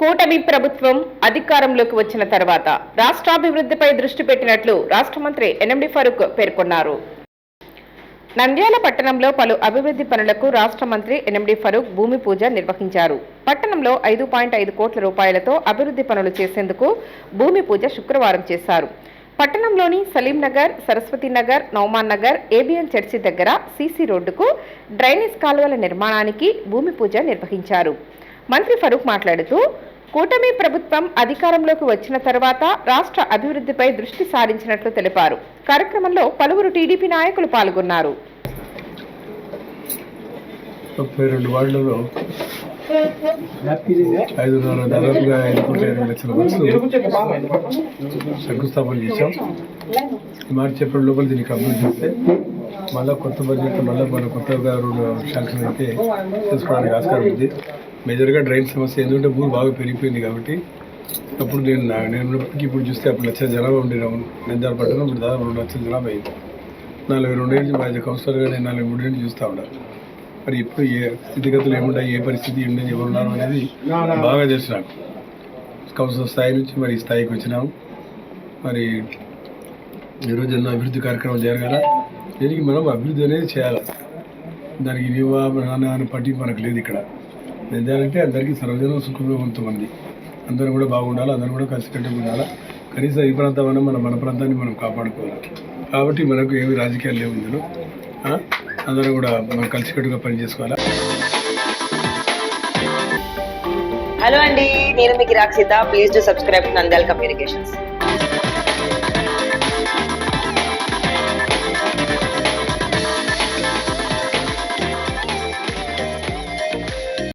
కూటమి ప్రభుత్వం అధికారంలోకి వచ్చిన తర్వాత రాష్ట్రాభివృద్ధిపై దృష్టి పెట్టినట్లు రాష్ట్ర మంత్రి ఎన్ఎండి ఫరూక్ పేర్కొన్నారు. నంద్యాల పట్టణంలో పలు అభివృద్ధి పనులకు రాష్ట్ర మంత్రి ఎన్ఎండి ఫరూక్ భూమి పూజ నిర్వహించారు. పట్టణంలో ఐదు పాయింట్ ఐదు కోట్ల రూపాయలతో అభివృద్ధి పనులు చేసేందుకు భూమి పూజ శుక్రవారం చేశారు. పట్టణంలోని సలీంనగర్ సరస్వతీనగర్ నౌమాన్ నగర్ ఏబిఎన్ చర్చి దగ్గర సీసీ రోడ్డుకు డ్రైనేజ్ కాలువల నిర్మాణానికి భూమి పూజ నిర్వహించారు. మంత్రి ఫరూక్ మాట్లాడుతూ కూటమి ప్రభుత్వం అధికారంలోకి వచ్చిన తర్వాత రాష్ట్ర అభివృద్ధిపై దృష్టి సారించినట్లు తెలిపారు. కార్యక్రమంలో పలువురు టీడీపీ నాయకులు పాల్గొన్నారు. ముప్పై రెండు వార్డులలో ఐదున్నర దాదాపుగా ఐదు కోట్ల ఇరవై లక్షల బస్సు శంకుస్థాపన చేశాం. మార్చి ఏప్రిల్ లోపల దీన్ని కంప్లీట్ చేస్తే మళ్ళీ కొత్త బడ్జెట్ మళ్ళీ మన కొత్తగా రెండు శాంక్షన్ అయితే చేసుకోవడానికి ఆస్కారం ఉంది. మేజర్గా డ్రైన్ సమస్య ఎందుకంటే భూమి బాగా పెరిగిపోయింది కాబట్టి అప్పుడు నేను నా- నేను ఉన్నప్పటికీ ఇప్పుడు చూస్తే అప్పుడు లక్షల జనాభా ఉండినాము నంద్యాల పట్టణం ఇప్పుడు దాదాపు రెండు లక్షల జనాభా అయింది. నలభై రెండేళ్ళు మా కౌన్సిలర్గా నేను నలభై మూడేళ్ళు చూస్తూ ఉన్నాను మరి ఇప్పుడు ఏ స్థితిగతులు ఏముంటాయి ఏ పరిస్థితి ఉండేది ఎవరు ఉన్నారు అనేది బాగా తెలుసు నాకు. కౌన్సిలర్ స్థాయి నుంచి మరి స్థాయికి వచ్చినాము. మరి ఈరోజు ఎన్నో అభివృద్ధి కార్యక్రమాలు జరగాల? దీనికి మనం అభివృద్ధి అనేది చేయాలి? దానికి నీవా నాన్న అని పట్టింపు మనకు లేదు ఇక్కడ. ఏంటంటే అందరికీ సర్వజనం సుఖవంతమంది అందరూ కూడా బాగుండాలి? అందరూ కూడా కలిసికట్టుగా ఉండాలి? కనీసం ఈ ప్రాంతం మన మన ప్రాంతాన్ని మనం కాపాడుకోవాలి. కాబట్టి మనకు ఏమి రాజకీయాలు లేవు ఇందులో. అందరూ కూడా మనం కలిసికట్టుగా పనిచేసుకోవాలి? హలో అండి నేను మీకు Rakshitha please to subscribe Nandyal communications.